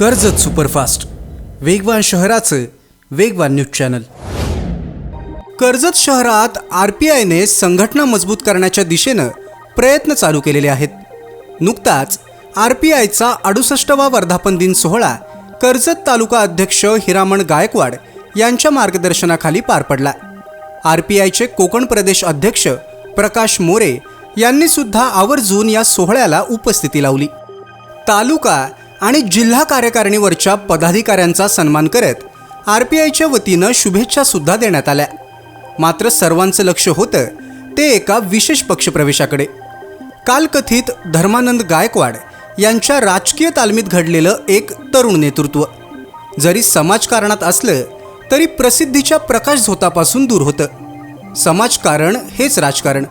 Karjat superfast. वेगवान शहराचं वेगवान न्यूज चॅनल. कर्जत शहरात आर पी आयने संघटना मजबूत करण्याच्या दिशेनं प्रयत्न चालू केलेले आहेत. नुकताच आर पी आयचा अडुसष्टवा वर्धापन दिन सोहळा कर्जत तालुका अध्यक्ष हिरामण गायकवाड यांच्या मार्गदर्शनाखाली पार पडला. आर पी आयचे कोकण प्रदेश अध्यक्ष प्रकाश मोरे यांनी सुद्धा आवर्जून या सोहळ्याला उपस्थिती लावली. तालुका आणि जिल्हा कार्यकारिणीवरच्या पदाधिकाऱ्यांचा सन्मान करत आर पी आयच्या वतीनं शुभेच्छासुद्धा देण्यात आल्या. मात्र सर्वांचं लक्ष होतं ते एका विशेष पक्षप्रवेशाकडे. कालकथित धर्मानंद गायकवाड यांच्या राजकीय तालमीत घडलेलं एक तरुण नेतृत्व. जरी समाजकारणात असलं तरी प्रसिद्धीच्या प्रकाश झोतापासून दूर होतं. समाजकारण हेच राजकारण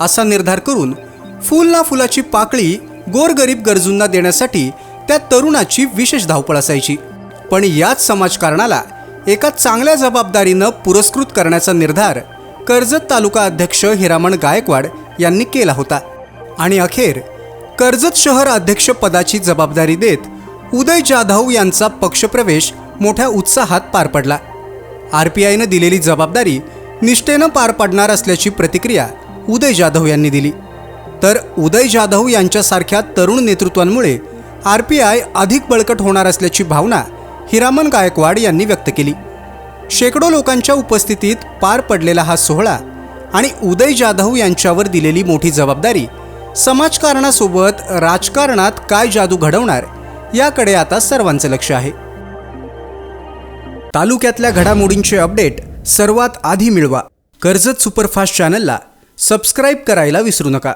असा निर्धार करून फुल ना फुलाची पाकळी गोरगरीब गरजूंना देण्यासाठी त्या तरुणाची विशेष धावपळ असायची. पण याच समाजकारणाला एका चांगल्या जबाबदारीनं पुरस्कृत करण्याचा निर्धार कर्जत तालुका अध्यक्ष हिरामण गायकवाड यांनी केला होता. आणि अखेर कर्जत शहर अध्यक्षपदाची जबाबदारी देत उदय जाधव यांचा पक्षप्रवेश मोठ्या उत्साहात पार पडला. आर पी आयनं दिलेली जबाबदारी निष्ठेनं पार पडणार असल्याची प्रतिक्रिया उदय जाधव यांनी दिली. तर उदय जाधव यांच्यासारख्या तरुण नेतृत्वांमुळे आर पी आय अधिक बळकट होणार असल्याची भावना हिरामन गायकवाड यांनी व्यक्त केली. शेकडो लोकांच्या उपस्थितीत पार पडलेला हा सोहळा आणि उदय जाधव यांच्यावर दिलेली मोठी जबाबदारी समाजकारणासोबत राजकारणात काय जादू घडवणार याकडे आता सर्वांचं लक्ष आहे. तालुक्यातल्या घडामोडींचे अपडेट सर्वात आधी मिळवा. कर्जत सुपरफास्ट चॅनलला सबस्क्राईब करायला विसरू नका.